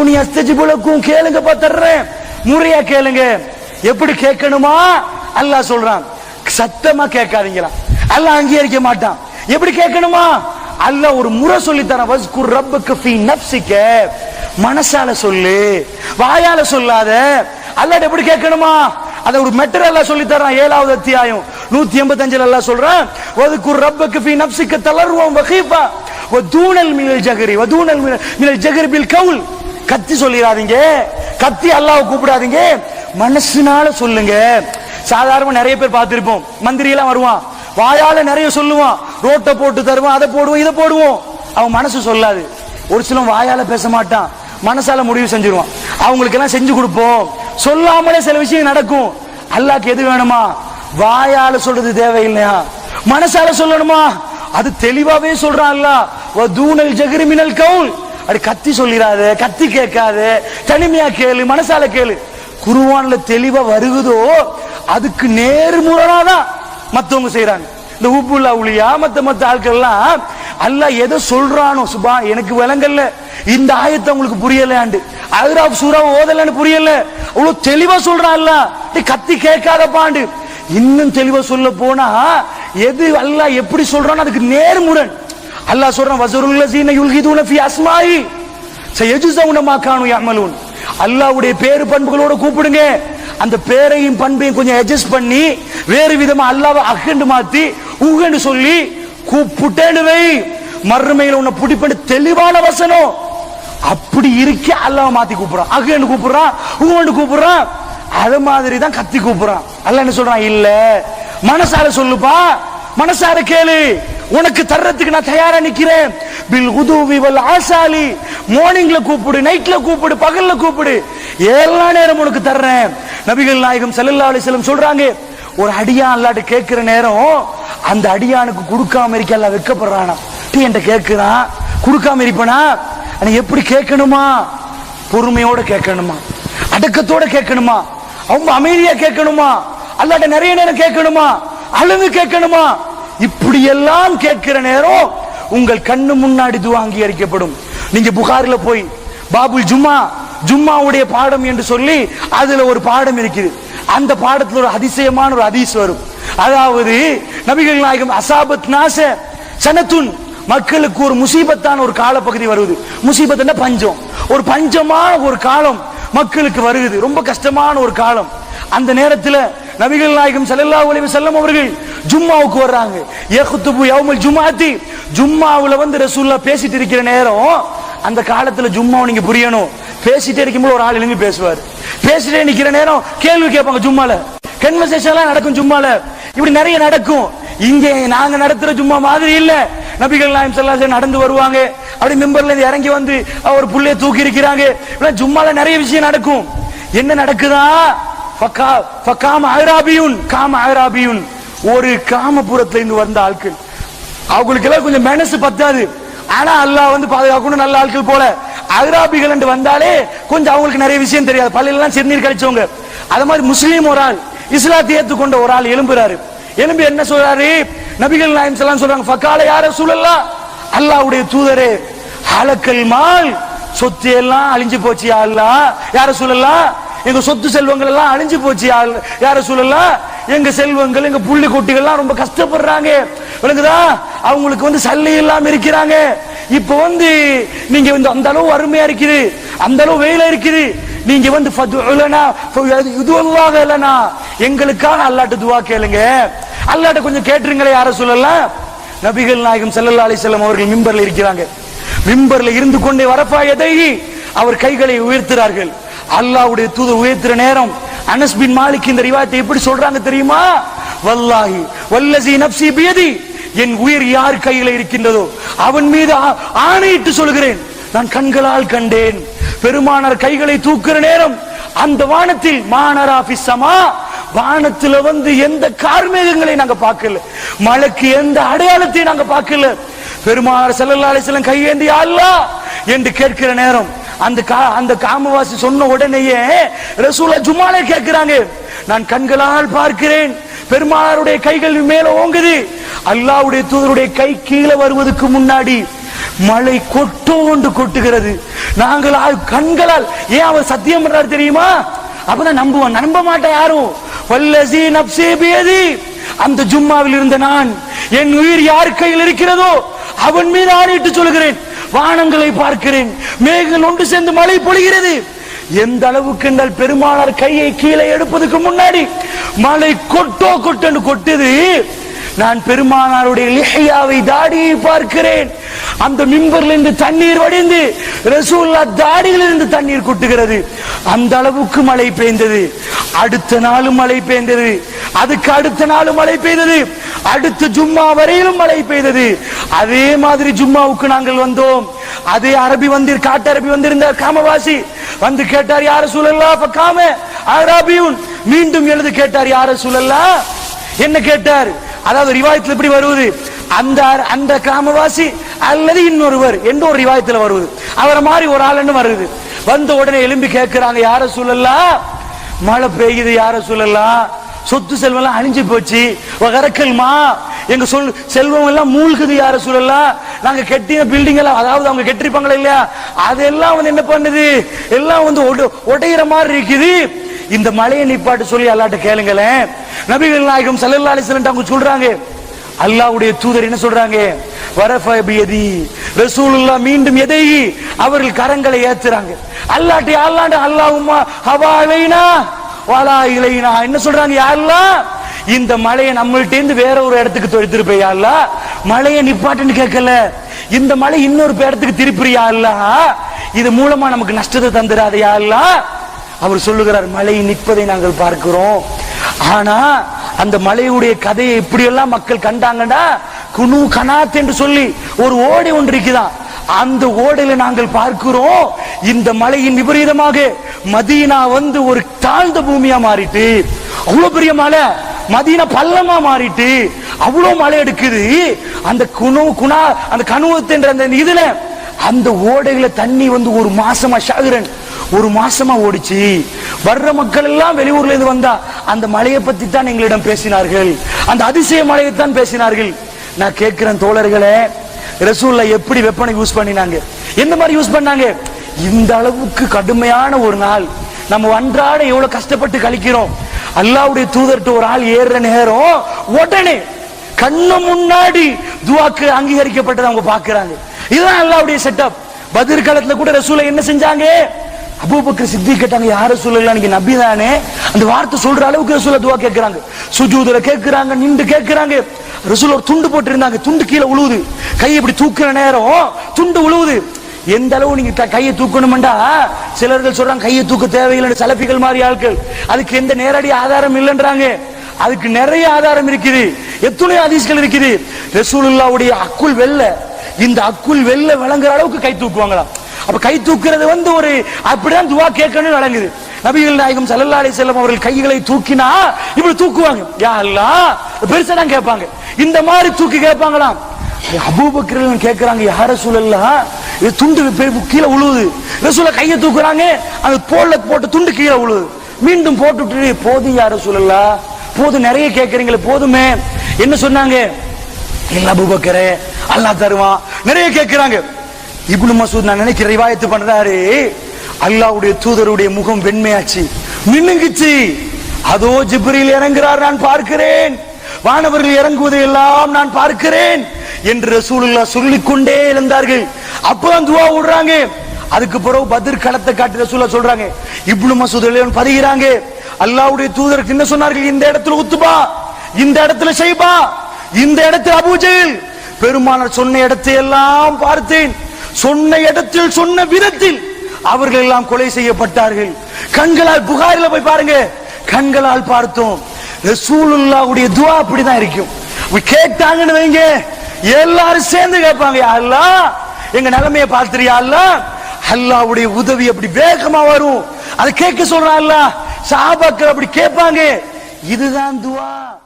உதூனி அஸ்தஜிபுலக்கும் கேளுங்க தர்றேன் முறையா கேளுங்க. எப்படி கேட்கணுமா? அல்லாஹ் சொல்றான். சத்தமா கேட்காதீங்களா? அல்லாஹ் அங்கீகரிக்க மாட்டான். எப்படி கேட்கணுமா? அல்லாஹ் ஒரு முறை சொல்லி தர வஸ்குர் ரப்புக்கு ஃபீ நப்சிக்க மனசால சொல்லு. வாயால சொல்லாத. அல்லாஹ் எப்படி கேட்கணுமா? அத ஒரு மெட்டர் எல்லாம் சொல்லி தரான் ஏழாவது அத்தியாயம். நூத்தி எண்பத்தி அஞ்சுல எல்லாம் சொல்றான். வதுக்குர் ரப்புக்கு ஃபீ நப்சிக்க தளர்வம் வகீஃபா வதூனல் மினல் ஜகரி வதூனல் மினல் மினல் ஜகரி பில் கவுல். கத்தி சொல்லிடாதீங்க கத்தி அல்லாஹ் கூப்பிடாதீங்க. மனசுனால சொல்லுங்க. சாதாரண நிறைய பேர் பார்த்திருப்போம். மந்திரி எல்லாம் வருவான். வாயால நிறைய சொல்லுவான். ரோட்டை போட்டு தருவான் அதை போடுவோம் இதை போடுவோம். அவன் மனசு சொல்லாது. ஒரு சிலன் வாயால பேச மாட்டான். மனசால முடிவு செஞ்சிருவான். அவங்களுக்கு எல்லாம் செஞ்சு கொடுப்போம். சொல்லாமலே சில விஷயம் நடக்கும். அல்லாஹ்க்கு எது வேணுமா? வாயால சொல்றது தேவையில்லையா? மனசால சொல்லணுமா? அது தெளிவாவே சொல்றான் அல்லாஹ். ஜெகிரிமினல் கவுல். அப்படி கத்தி சொல்லிடாது கத்தி கேட்காத தனிமையா கேளு மனசால கேளு. குருவான்ல தெளிவா வருகுதோ அதுக்கு நேர்முரணாதான் மத்தவங்க செய்யறாங்க இந்த உப்புல்லா உளியா மத்த மத்த ஆட்கள் எல்லாம் அல்லாஹ் எதை சொல்றானோ சுபா எனக்கு விளங்கல்ல. இந்த ஆயத்தை உங்களுக்கு புரியலையாண்டு. அகராப் சூறா ஓதலன்னு புரியல. அவ்வளவு தெளிவா சொல்றான்ல அல்லாஹ். நீ கத்தி கேட்காதப்பாண்டு. இன்னும் தெளிவா சொல்ல போனா எது அல்ல எப்படி சொல்றான்னு அதுக்கு நேர்முரண் அல்லாஹ் சொல்றான் வசருல் லசீன யுல்ஹிதுன ஃபி அஸ்மாயி சயஜுஸவுன மா கானு யஅமலூன். அல்லாஹ்வுடைய பேரு பண்புகளோட கூப்பிடுங்க. அந்த பேரையும் பண்பையும் கொஞ்சம் அட்ஜஸ்ட் பண்ணி வேறு விதமா அல்லாஹ்வை அகண்டு மாத்தி உகண்டு சொல்லி கூப்பிட்டேன்னு வை. மறுமையில உன்னை பிடிப்பண்டு தெளிவான வசனம். அப்படி இருக்க அல்லாஹ் மாத்தி கூப்பிடுறான். அகண்டு கூப்பிடுறான் உகண்டு கூப்பிடுறான். அது மாதிரி தான் கத்தி கூப்பிடுறான். அல்லாஹ் என்ன சொல்றான்? இல்ல. மனசார சொல்லுப்பா. மனசார கேளு. உனக்கு தர்றதுக்கு நான் தயாரா நிக்கிறேன். பில் உதுவி வல் ஆசாலி மார்னிங்ல கூப்பிடு நைட்ல கூப்பிடு பகல்ல கூப்பிடு. எல்லா நேரம் உனக்கு தர்றேன். நபிகள் நாயகம் செல்லல்லா அலிசலம் சொல்றாங்க ஒரு அடியான் அல்லாட்டு கேட்கிற நேரம் அந்த அடியானுக்கு கொடுக்காம இருக்க எல்லாம் வெக்கப்படுறானா டீ என்கிட்ட கேட்கிறான் கொடுக்காம இருப்பனா? ஆனா எப்படி கேட்கணுமா? பொறுமையோட கேட்கணுமா? அடக்கத்தோட கேட்கணுமா? அவங்க அமைதியா கேட்கணுமா? அல்லாட்ட நிறைய நேரம் கேட்கணுமா? அழுது கேட்கணுமா? இப்படி எல்லாம் கேட்கிற நேரம் உங்கள் கண்ணு முன்னாடி துவா அங்கீகரிக்கப்படும். நீங்க புகார்ல போய் பாபுல் ஜும்மா ஜும்மாவுடைய பாடம் என்று சொல்லி அதுல ஒரு பாடம் இருக்குது. அந்த பாடத்துல ஒரு அதிசயமான ஒரு அதிசயம் வரும். அதாவது நபிகள் நாயகம் அசாபத் நாச சனத்துன். மக்களுக்கு ஒரு முசீபத்தான ஒரு காலப்பகுதி வருது. முசீபத்துன்னா பஞ்சம். ஒரு பஞ்சமான ஒரு காலம் மக்களுக்கு வருகுது. ரொம்ப கஷ்டமான ஒரு காலம். அந்த நேரத்தில் நபிகள் நாயகம் ஸல்லல்லாஹு ஒளிவு வஸல்லம் அவர்கள் ஜும்மாவுக்கு வர்றாங்க. யஹ்துபு யௌமுல் ஜும்மாத்தி ஜும்மாவுல வந்து ரசூல்லா பேசிட்டு இருக்கிற நேரம் அந்த காலத்துல ஜும்மாவை நீங்க புரியணும். பேசிட்டே இருக்கும்போது ஒரு ஆள் எழுந்து பேசுவார். பேசிட்டே நிக்கிற நேரம் கேள்வி கேட்பாங்க ஜும்மால. கன்வர்சேஷன்லாம் நடக்கும் ஜும்மால. இப்படி நிறைய நடக்கும். இங்கே நாங்க நடத்துற ஜும்மா மாதிரி இல்ல. நபிகள் நாயம் ஸல்லல்லாஹு நடந்து வருவாங்க. அப்படி மெம்பர்ல இருந்து இறங்கி வந்து ஒரு புள்ளைய தூக்கி இருக்கிறாங்க. ஜும்மால நிறைய விஷயம் நடக்கும். என்ன நடக்குதா? ஃபகா- ஃபகாம காம அஹ்ராபியுன். ஒரு காமபுரத்துல இருந்து வந்த ஆட்கள். அவங்களுக்கு எல்லாம் கொஞ்சம் மனசு பத்தாது. ஆனா அல்லாஹ் வந்து பாதுகாக்கணும் நல்ல ஆட்கள் போல. அகராபிகள் என்று வந்தாலே கொஞ்சம் அவங்களுக்கு நிறைய விஷயம் தெரியாது. பள்ளியெல்லாம் சிறுநீர் கழிச்சவங்க. அது மாதிரி முஸ்லீம் ஒரு ஆள் இஸ்லாத்தை ஏத்துக்கொண்ட ஒரு ஆள் எழும்புறாரு. எலும்பி என்ன சொல்றாரு? நபிகள் நாயம் செல்லாம் சொல்றாங்க ஃபக்கால யார சூழல்லா அல்லாஹ்வுடைய தூதரே அலக்கல் மால் சொத்து எல்லாம் அழிஞ்சு போச்சு அல்லா யார சூழல்லா எங்க சொத்து செல்வங்கள் எல்லாம் அழிஞ்சு போச்சு யார சூழல்லாம் எங்க செல்வங்கள் எங்க புள்ளி குட்டிகள்லாம் ரொம்ப கஷ்டப்படுறாங்க. விளங்குதா? அவங்களுக்கு வந்து சல்லி இல்லாம இருக்கிறாங்க. இப்ப வந்து நீங்க வந்து அந்த அளவு வறுமையா இருக்குது. அந்த அளவு வெயில இருக்குது. நீங்க வந்து இதுவாக இல்லைனா எங்களுக்கான அல்லாட்டு துவா கேளுங்க. அல்லாட்ட கொஞ்சம் கேட்டுருங்களே யார சொல்லலாம் நபிகள் நாயகம் செல்லல்லா அலைஹி அவர்கள் மிம்பர்ல இருக்கிறாங்க. மிம்பர்ல இருந்து கொண்டே வரப்பா எதை அவர் கைகளை உயர்த்துறார்கள் அல்லாவுடைய தூதர் உயர்த்துற நேரம். அனஸ் பின் மாலிக் இந்த ரிவாயத்தை எப்படி சொல்றாங்க தெரியுமா? வல்லாஹி வல்லசி நப்சி பியதி. என் உயிர் யார் கையில இருக்கின்றதோ அவன் மீது ஆ- ஆணையிட்டு சொல்கிறேன். நான் கண்களால் கண்டேன். பெருமானார் கைகளை தூக்குற நேரம் அந்த வானத்தில் மானராபிசமா வானத்துல வந்து எந்த கார்மேகங்களை நாங்க பார்க்கல. மழைக்கு எந்த அடையாளத்தையும் நாங்க பார்க்கல. பெருமானார் ஸல்லல்லாஹு செல்லம் கையேந்தி அல்லா அல்லாஹ்! என்று கேட்கிற நேரம் அந்த கா- அந்த காமவாசி சொன்ன உடனேயே ரசூலா ஜுமாலே கேட்கிறாங்க. நான் கண்களால் பார்க்கிறேன். பெருமானாருடைய கைகள் மேல ஓங்குது. அல்லாஹ்வுடைய தூதருடைய கை கீழே வருவதற்கு முன்னாடி மழை கொட்டோண்டு கொட்டுகிறது. நாங்கள் கண்களால் ஏன் அவர் சத்தியம் பண்றாரு தெரியுமா? அப்பதான் நம்புவான். நம்ப மாட்டேன் யாரும். வல்லசி நப்சே பியதி. அந்த ஜும்மாவில் இருந்த நான் என் உயிர் யார் கையில் இருக்கிறதோ அவன் மீது ஆணையிட்டு சொல்கிறேன் வானங்களை பார்க்கிறேன். மேகங்கள் ஒன்று சேர்ந்து மழை பொழிகிறது. எந்த அளவுக்கு என்றால் பெருமானார் கையை கீழே எடுப்பதற்கு முன்னாடி மழை கொட்டோ கொட்டன்னு கொட்டுது. நான் பெருமானாருடைய லிஹையாவை தாடியை பார்க்கிறேன். அந்த மிம்பர்ல இருந்து தண்ணீர் வடிந்து ரசூல்லா தாடியில் இருந்து தண்ணீர் கொட்டுகிறது. அந்த அளவுக்கு மழை பெய்ந்தது. அடுத்த நாளும் மழை பெய்ந்தது. அதுக்கு அடுத்த நாளும் மழை பெய்தது. அடுத்த ஜும்மா வரையிலும் மழை பெய்தது. அதே மாதிரி ஜும்மாவுக்கு நாங்கள் வந்தோம். அதே அரபி வந்தீர் காட்டு அரபி வந்திருந்தார் காமவாசி வந்து கேட்டார் யார சூழல்லா அப்ப காம அரபியும் மீண்டும் எழுது கேட்டார் யார சூழல்லா என்ன கேட்டார்? அதாவது ரிவாயத்தில் எப்படி வருவது? அந்த அந்த கிராமவாசி அல்லது இன்னொருவர் என்ற ஒரு ரிவாயத்தில் வருவது. அவரை மாதிரி ஒரு ஆளுன்னு வருது? வந்த உடனே எலும்பி கேட்கிறாங்க யார சூழல்லாம் மழை பெய்யுது யார சூழல்லாம் சொத்து செல்வம் எல்லாம் அழிஞ்சு போச்சு. கரக்கல்மா எங்க சொல் செல்வம் எல்லாம் மூழ்குது யார சூழல்லாம் நாங்க கெட்டின பில்டிங் எல்லாம் அதாவது அவங்க கெட்டிருப்பாங்களா இல்லையா? அதெல்லாம் வந்து என்ன பண்ணுது? எல்லாம் வந்து உடையிற மாதிரி இருக்குது. இந்த மலையை நிப்பாட்டு சொல்லி அல்லாட்ட கேளுங்களேன். நபிகள் நாயகம் சல்லல்லா அலிஸ்லாம் அவங்க சொல்றாங்க அல்லாவுடைய தூதர் என்ன சொல்றாங்க? வரஃபியதி ரசூலுல்லா மீண்டும் எதை? அவர்கள் கரங்களை ஏத்துறாங்க. அல்லாட்டி அல்லாண்டு அல்லாஹ்மா ஹவா இலைனா வாலா இலைனா. என்ன சொல்றாங்க யா இந்த மலையை நம்மள்ட்ட இருந்து வேற ஒரு இடத்துக்கு தொடுத்திருப்பே யா அல்லாஹ் மலையை நிப்பாட்டுன்னு கேட்கல. இந்த மலை இன்னொரு இடத்துக்கு திருப்பிறியா அல்லாஹ். இது மூலமா நமக்கு நஷ்டத்தை தந்துடாதயா அல்லாஹ். அவர் சொல்லுகிறார் மலையை நிற்பதை நாங்கள் பார்க்கிறோம். ஆனா அந்த மலையுடைய கதையை எப்படியெல்லாம் மக்கள் கண்டாங்கன்னா குனு கனாத் என்று சொல்லி ஒரு ஓடை ஒன்று இருக்குதான். அந்த ஓடையில நாங்கள் பார்க்கிறோம் இந்த மலையின் விபரீதமாக மதீனா வந்து ஒரு தாழ்ந்த பூமியா மாறிட்டு அவ்வளவு பெரிய மலை மதீனா பள்ளமா மாறிட்டு அவ்வளவு மழை எடுக்குது. அந்த குணு குணா அந்த கணுவத்துன்ற அந்த இதுல அந்த ஓடையில தண்ணி வந்து ஒரு மாசமா ஷாகிரன் ஒரு மாசமா ஓடிச்சு. வர்ற மக்கள் எல்லாம் வெளியூர்ல இருந்து வந்தா அந்த மலையை பத்தி தான் எங்களிடம் பேசினார்கள். அந்த அதிசய மலையை தான் பேசினார்கள். நான் கேட்கிறேன் தோழர்களே ரசூல்ல எப்படி வெப்பனை யூஸ் பண்ணினாங்க? எந்த மாதிரி யூஸ் பண்ணாங்க? இந்த அளவுக்கு கடுமையான ஒரு நாள். நம்ம அன்றாட எவ்வளவு கஷ்டப்பட்டு கழிக்கிறோம். அல்லாவுடைய தூதர்கிட்ட ஒரு ஆள் ஏறுற நேரம் உடனே கண்ணு முன்னாடி துவாக்கு அங்கீகரிக்கப்பட்டதை அவங்க பாக்குறாங்க இதுதான் அல்லாவுடைய செட்டப் பதிர் காலத்துல கூட ரசூலை என்ன செஞ்சாங்க? அபூபக்கர் சித்தி கேட்டாங்க யார சொல்லலாம் நீங்க நபி தானே அந்த வார்த்தை சொல்ற அளவுக்கு ரசூல துவா கேட்கிறாங்க சுஜூதுல கேட்கிறாங்க நின்று கேட்கிறாங்க ரசூல் ஒரு துண்டு போட்டு இருந்தாங்க துண்டு கீழே உழுவுது. கை இப்படி தூக்குற நேரம் துண்டு உழுவுது. எந்த அளவு நீங்க கையை தூக்கணும்டா சிலர்கள் சொல்றாங்க கையை தூக்க தேவையில்லை சலப்பிகள் மாதிரி ஆட்கள். அதுக்கு எந்த நேரடி ஆதாரம் இல்லைன்றாங்க. அதுக்கு நிறைய ஆதாரம் இருக்குது. எத்துணை அதிசயங்கள் இருக்குது. ரசூலுல்லாவுடைய அக்குள் வெல்ல இந்த அக்குள் வெல்ல விளங்குற அளவுக்கு கை தூக்குவாங்களாம். அப்ப கை தூக்குறது வந்து ஒரு அப்படிதான் துவா கேட்கணும் நடங்குது நபிகள் நாயகம் சல்லா அலி செல்லம் அவர்கள் கைகளை தூக்கினா இப்படி தூக்குவாங்க. யா அல்லா பெருசா தான் கேட்பாங்க. இந்த மாதிரி தூக்கி கேட்பாங்களாம். அபூபக்கர் கேட்கறாங்க யார சூழல்லா இது துண்டு கீழே உழுவுது. ரசூல கையை தூக்குறாங்க அந்த தோல்ல போட்டு துண்டு கீழே உழுவுது. மீண்டும் போட்டு விட்டு போதும் யார சூழல்லா போதும் நிறைய கேட்கறீங்களே போதுமே. என்ன சொன்னாங்க? இல்ல அபூபக்கரே அல்லா தருவான். நிறைய கேட்கிறாங்க. இப்னு மசூத் நான் நினைக்கிற ரிவாயத்து பண்றாரு. அல்லாஹ்வுடைய தூதருடைய முகம் வெண்மையாச்சு. மின்னுங்குச்சு. அதோ ஜிப்ரில் இறங்குறார் நான் பார்க்கிறேன். வானவர்கள் இறங்குவதை எல்லாம் நான் பார்க்கிறேன் என்று ரசூலுல்லா சொல்லிக் கொண்டே இருந்தார்கள் அப்பதான் துவா விடுறாங்க. அதுக்கு பிறகு பதிர் களத்தை காட்டி ரசூலா சொல்றாங்க. இப்னு மசூத் பதிகிறாங்க. அல்லாவுடைய தூதருக்கு என்ன சொன்னார்கள்? இந்த இடத்துல உத்துபா இந்த இடத்துல செய்பா இந்த இடத்துல அபூஜெயில். பெருமானார் சொன்ன இடத்தை எல்லாம் பார்த்தேன். சொன்ன இடத்தில் சொன்ன விதத்தில் அவர்கள் எல்லாம் கொலை செய்யப்பட்டார்கள். கண்களால் புகாரில போய் பாருங்க. கண்களால் பார்த்தோம். ரசூலுல்லாவுடைய துவா அப்படிதான் இருக்கும். கேட்டாங்கன்னு வைங்க. எல்லாரும் சேர்ந்து கேட்பாங்க அல்லா அல்லாஹ் எங்க நிலைமைய பார்த்துறியா அல்லாஹ்? அல்லாவுடைய உதவி அப்படி வேகமா வரும். அதை கேட்க சொல்றான் அல்லாஹ் சாபாக்கள் அப்படி கேட்பாங்க. இதுதான் துவா.